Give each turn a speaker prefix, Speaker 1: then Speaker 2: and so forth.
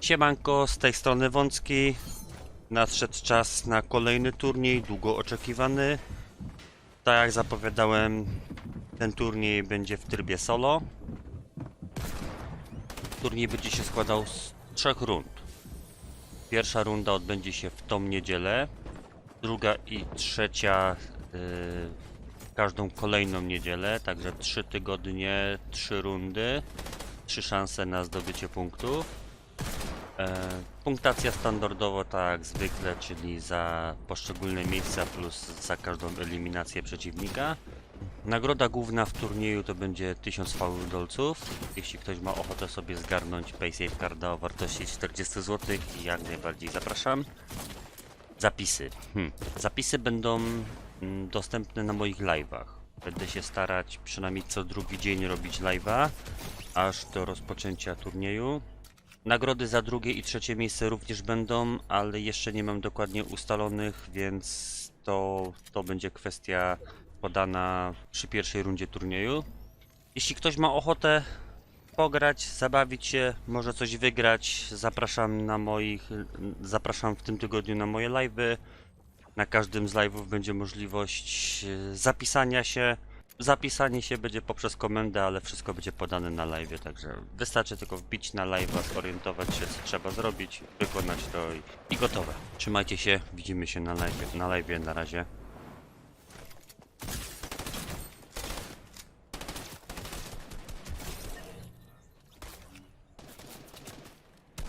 Speaker 1: Siemanko, z tej strony Wącki. Nadszedł czas na kolejny turniej, długo oczekiwany. Tak jak zapowiadałem, ten turniej będzie w trybie solo. Turniej będzie się składał z trzech rund. Pierwsza runda odbędzie się w tą niedzielę, druga i trzecia yy, każdą kolejną niedzielę, także trzy tygodnie, trzy rundy, trzy szanse na zdobycie punktów. E, punktacja standardowo tak jak zwykle, czyli za poszczególne miejsca plus za każdą eliminację przeciwnika. Nagroda główna w turnieju to będzie 1000 dolców. Jeśli ktoś ma ochotę sobie zgarnąć PaySafe Carda o wartości 40 zł, jak najbardziej zapraszam. Zapisy. Hmm. Zapisy będą mm, dostępne na moich live'ach. Będę się starać przynajmniej co drugi dzień robić live'a, aż do rozpoczęcia turnieju. Nagrody za drugie i trzecie miejsce również będą, ale jeszcze nie mam dokładnie ustalonych, więc to, to będzie kwestia podana przy pierwszej rundzie turnieju. Jeśli ktoś ma ochotę pograć, zabawić się, może coś wygrać, zapraszam na moich, zapraszam w tym tygodniu na moje live'y. Na każdym z live'ów będzie możliwość e, zapisania się. Zapisanie się będzie poprzez komendę, ale wszystko będzie podane na live, także wystarczy tylko wbić na live'a, zorientować się co trzeba zrobić, wykonać to i, i gotowe. Trzymajcie się, widzimy się na live, na live na razie.